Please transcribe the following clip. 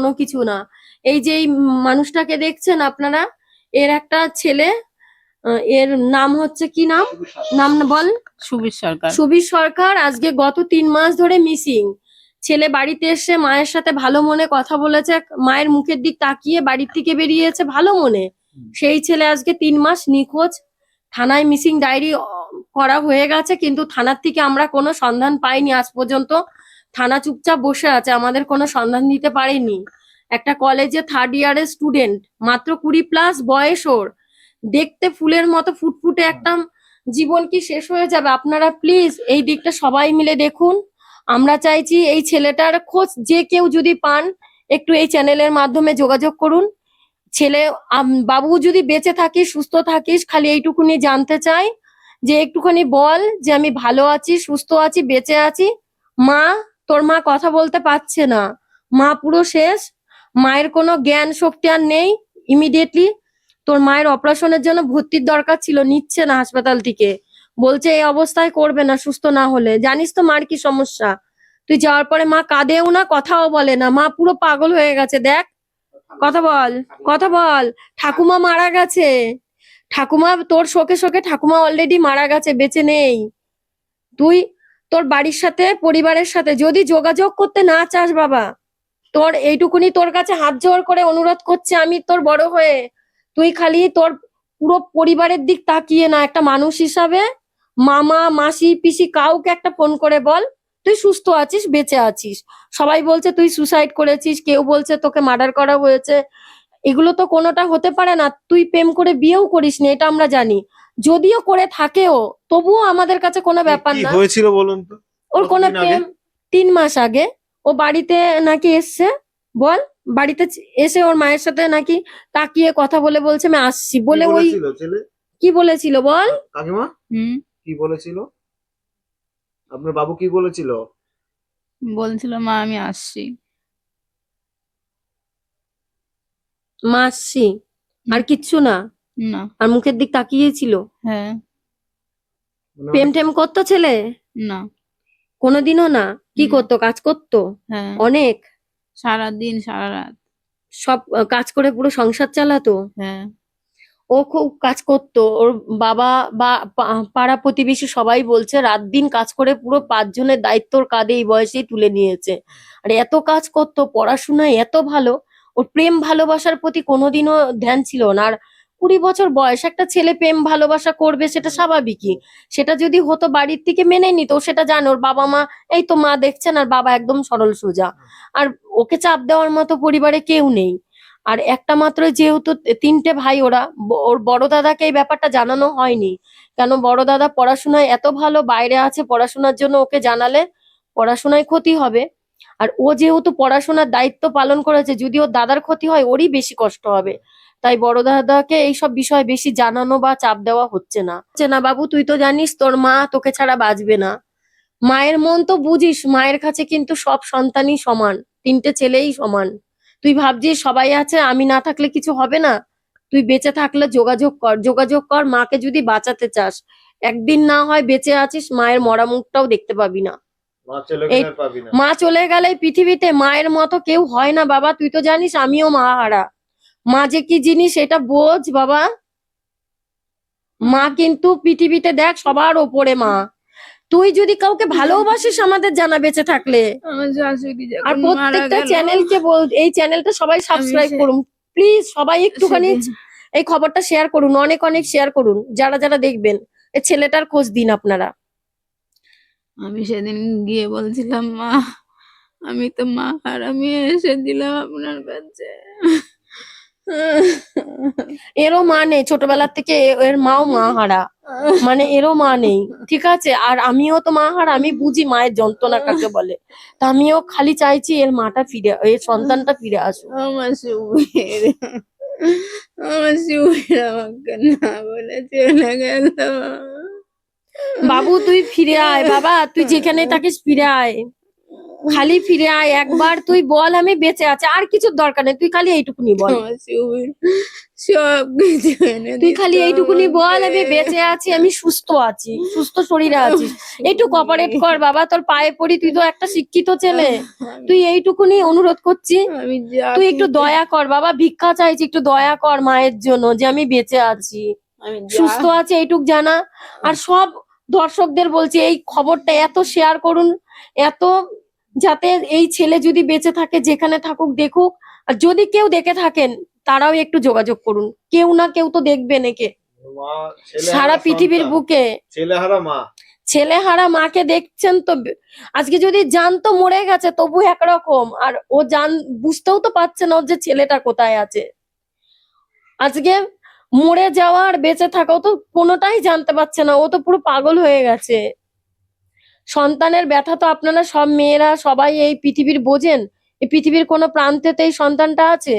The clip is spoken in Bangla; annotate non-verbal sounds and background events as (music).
কোনো কিছু না। এই যে এই মানুষটাকে দেখছেন আপনারা এর একটা ছেলে এর নাম হচ্ছে কি নাম? নাম বল। সুবীর সরকার। সুবীর সরকার আজকে গত তিন মাস ধরে মিসিং। ছেলে বাড়িতে এসে মায়ের সাথে ভালো মনে কথা বলেছে মায়ের মুখের দিক তাকিয়ে বাড়ির থেকে বেরিয়েছে ভালো মনে। সেই ছেলে আজকে তিন মাস নিখোঁজ। থানায় মিসিং ডায়েরি করা হয়ে গেছে কিন্তু থানার থেকে আমরা কোনো সন্ধান পাইনি আজ পর্যন্ত। থানা চুপচাপ বসে আছে, আমাদের কোনো সন্ধান দিতে পারেনি। একটা কলেজে থার্ড ইয়ারের স্টুডেন্ট মাত্র কুড়ি প্লাস বয়স ওর। দেখতে ফুলের মতো ফুটফুটে একটা জীবন কি শেষ হয়ে যাবে? আপনারা প্লিজ এই দিকটা সবাই মিলে দেখুন। আমরা চাইছি এই ছেলেটার খোঁজ, যে কেউ যদি পান, একটু এই চ্যানেলের মাধ্যমে যোগাযোগ করুন। ছেলে বাবু যদি বেঁচে থাকিস, সুস্থ থাকিস, খালি এইটুকুনি জানতে চাই, যে একটুখানি বল যে আমি ভালো আছি, সুস্থ আছি, বেঁচে আছি। মা তোর মা কথা বলতে পারছে না। মা পুরো শেষ। মায়ের কোনো জ্ঞান শক্তি আর নেই ইমিডিয়েটলি তোর মায়ের অপারেশনের জন্য ভর্তির দরকার ছিল, নিচ্ছে না হাসপাতাল থেকে বলছে এই অবস্থায় করবে না, সুস্থ না হলে। জানিস তো মার কি সমস্যা? তুই যাওয়ার পরে মা কাঁদেও না, কথাও বলে না। মা পুরো পাগল হয়ে গেছে, দেখ। কথা বল কথা বল। ঠাকুমা মারা গেছে। ঠাকুমা, তোর শোকে শোকে ঠাকুমা অলরেডি মারা গেছে, বেঁচে নেই। তুই তোর বাড়ির সাথে, পরিবারের সাথে, যদি যোগাযোগ করতে না চাস বাবা, তোর এইটুকুনি তোর কাছে হাত জোর করে অনুরোধ করছে আমি তোর বড় হয়ে। তুই খালি তোর পুরো পরিবারের দিক তাকিয়ে না, একটা মানুষ হিসাবে। মামা, মাসি, পিসি কাউকে একটা ফোন করে বল, তুই সুস্থ আছিস, বেঁচে আছিস। সবাই বলছে তুই সুসাইড করেছিস, কেউ বলছে তোকে মার্ডার করা হয়েছে। এগুলো তো কোনোটা হতে পারে না তুই প্রেম করে বিয়েও করিস না এটা আমরা জানি। যদিও করে থাকেও তবুও আমাদের কাছে কোনো ব্যাপার না। হয়েছিল বলুন তো? ওর কোনো প্রেম তিন মাস আগে ও বাড়িতে নাকি এসছে বল বাড়িতে এসে ওর মায়ের সাথে নাকি তাকিয়ে কথা বলে বলছে আমি আসছি। বলে ওই কি বলেছিল বল? কাকিমা? হুম। কি বলেছিল? আপনার বাবু কি বলেছিল? বলছিল মা আমি আসছি। মা আসছি আর কিচ্ছু না। না। আর মুখের দিক তাকিয়েছিল। হ্যাঁ। প্রেম টেম করতো ছেলে? না। কোনোদিনও না। কি করতো? কাজ করতো? হ্যাঁ। অনেক। সারা দিন সারা রাত সব কাজ করে পুরো সংসার চালাতো। হ্যাঁ। ও খুব কাজ করতো। ওর বাবা বা পা- পাড়া প্রতিবেশী সবাই বলছে রাত দিন কাজ করে পুরো পাঁচজনের দায়িত্ব ওর কাঁধে এই বয়সেই তুলে নিয়েছে। আর এত কাজ করতো পড়াশোনায় এত ভালো। ওর প্রেম ভালোবাসার প্রতি কোনোদিনও ধ্যান ছিল না। আর কুড়ি বছর বয়স, একটা ছেলে প্রেম ভালোবাসা করবে সেটা স্বাভাবিকই। সেটা যদি হতো বাড়ির থেকে মেনে নিত, সেটা জানে ওর বাবা মা, এই তো মা দেখছেন আর বাবা একদম সরল সোজা। আর ওকে চাপ দেওয়ার মতো পরিবারে কেউ নেই। আর একটা মাত্র যেহেতু তিনটে ভাই, ওরা ওর বড় দাদাকে এই ব্যাপারটা জানানো হয়নি। কেন বড় দাদা পড়াশোনায় এত ভালো, বাইরে আছে, পড়াশোনার জন্য ওকে জানালে পড়াশোনায় ক্ষতি হবে। আর ও যেহেতু পড়াশোনার দায়িত্ব পালন করেছে যদি ওর দাদার ক্ষতি হয়, ওরই বেশি কষ্ট হবে। তাই বড় দাদাকে এইসব বিষয়ে বেশি জানানো বা চাপ দেওয়া হচ্ছে না। হচ্ছে না বাবু, তুই তো জানিস, তোর মা তোকে ছাড়া বাঁচবে না। মায়ের মন তো বুঝিস, মায়ের কাছে কিন্তু সব সন্তানই সমান, তিনটে ছেলেই সমান। তুই ভাবছিস সবাই আছে, আমি না থাকলে কিছু হবে না? তুই বেঁচে থাকলে যোগাযোগ কর যোগাযোগ কর, মাকে যদি বাঁচাতে চাস। একদিন না হয় বেঁচে আছিস, মায়ের মরা মুখটাও দেখতে পাবি না। মা চলে গেলে পৃথিবীতে মায়ের মতো কেউ হয় না বাবা। তুই তো জানিস আমিও মা হারা। মা যে কি জিনিস এটা বোঝ বাবা। মা কিন্তু পৃথিবীতে দেখ সবার ওপরে মা। তুই যদি কাউকে ভালোবাসিস আমাদের জানা বেঁচে থাকলে। আর প্রত্যেকটা চ্যানেলকে বল এই চ্যানেলটা সবাই সাবস্ক্রাইব করুন। প্লিজ সবাই একটুখানি এই খবরটা শেয়ার করুন অনেক অনেক শেয়ার করুন। যারা যারা দেখবেন এই ছেলেটার খোঁজ দিন আপনারা। আমি সেদিন গিয়ে বলছিলাম মা আমি তো মা আর আমি এসে দিলাম আপনার কাছে। এরও মা নেই ছোটবেলার থেকে এর মাও মা হারা। মানে এরও মা নেই ঠিক আছে? আর আমিও তো মা হারা আমি বুঝি মায়ের যন্ত্রণা কাকে বলে। তা আমিও খালি চাইছি এর মাটা ফিরে এর সন্তানটা ফিরে আসুক। আমার সুবীর আমার সুবীর আমাকে না বলে চলে গেল। বাবু তুই ফিরে আয় বাবা তুই যেখানে থাকিস ফিরে আয়। খালি ফিরে আয় একবার তুই বল আমি বেঁচে আছি আর কিছুর দরকার নেই তুই খালি এইটুকুনি বল। (laughs) সব তুই খালি এইটুকুনি বল আমি বেঁচে আছি আমি সুস্থ আছি সুস্থ শরীরে আছি। (laughs) একটু কপারেট কর বাবা তোর পায়ে পড়ি তুই তো একটা শিক্ষিত ছেলে। তুই এইটুকুনি অনুরোধ করছি তুই একটু দয়া কর বাবা ভিক্ষা চাইছি একটু দয়া কর মায়ের জন্য যে আমি বেঁচে আছি। সুস্থ আছে এইটুক জানা। আর সব দর্শকদের বলছি এই খবরটা এত শেয়ার করুন এত যাতে এই ছেলে যদি বেঁচে থাকে যেখানে থাকুক দেখুক আর যদি কেউ দেখে থাকেন তারাও একটু যোগাযোগ করুন। কেউ না কেউ তো দেখবেন একে। সারা পৃথিবীর বুকে। ছেলেহারা মা। ছেলে হারা মাকে দেখছেন তো আজকে যদি জানতো মরে গেছে তবু একরকম। আর ও জান বুঝতেও তো পারছে না যে ছেলেটা কোথায় আছে। আজকে মরে যাওয়া আর বেঁচে থাকাও তো কোনোটাই জানতে পারছে না, ও তো পুরো পাগল হয়ে গেছে। সন্তানের ব্যথা তো আপনারা সব মেয়েরা সবাই এই পৃথিবীর বোঝেন, এই পৃথিবীর কোনো প্রান্তেতে এই সন্তানটা আছে?